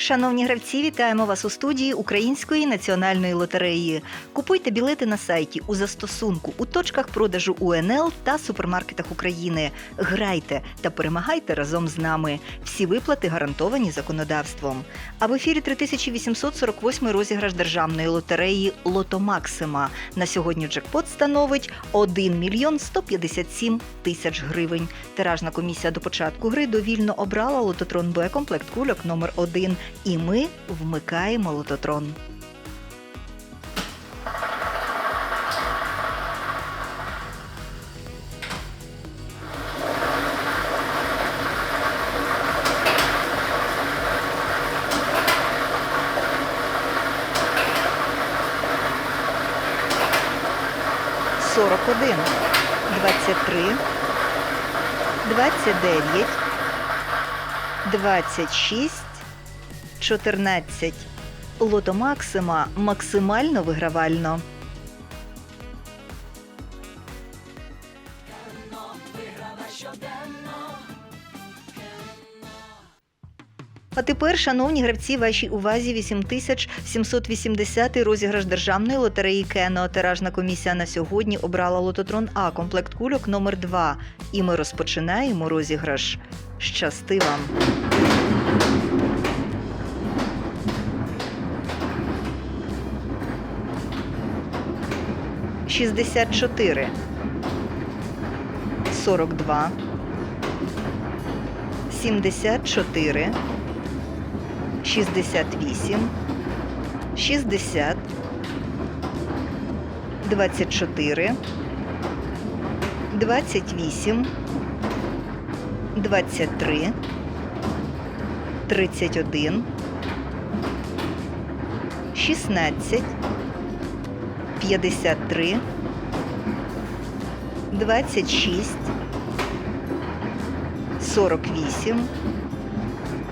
Шановні гравці, вітаємо вас у студії Української національної лотереї. Купуйте білети на сайті у застосунку у точках продажу УНЛ та супермаркетах України. Грайте та перемагайте разом з нами. Всі виплати гарантовані законодавством. А в ефірі 3848 розіграш державної лотереї Лото Максима. На сьогодні джекпот становить 1 мільйон 157 тисяч гривень. Тиражна комісія до початку гри довільно обрала лототрон Б комплект кульок номер 1 і ми вмикаємо лототрон. Сорок один, двадцять три, двадцять дев'ять, двадцять шість. 14. Лото Максима максимально вигравально. А тепер, шановні гравці, вашій увазі 8780 розіграш державної лотереї Кено. Тиражна комісія на сьогодні обрала лототрон А комплект кульок номер 2 І ми розпочинаємо розіграш. Щасти вам! 64 42 74 68 60 24 28 23 31 16 53, 26, 48,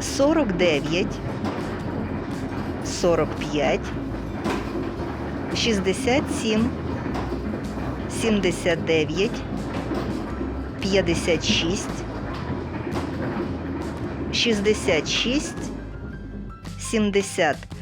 49, 45, 67, 79, 56, 66, 70.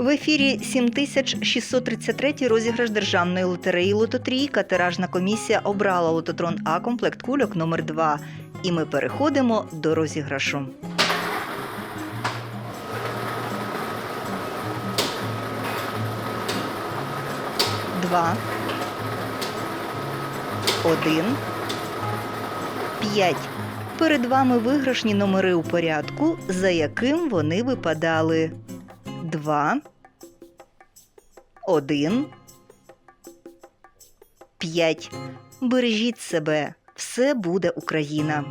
В ефірі 7633 розіграш державної лотереї Лототрійка. Тиражна комісія обрала лототрон А комплект кульок номер 2 І ми переходимо до розіграшу. Два. Один. П'ять. Перед вами виграшні номери у порядку, за яким вони випадали. Два. Один. П'ять. Бережіть себе. Все буде Україна.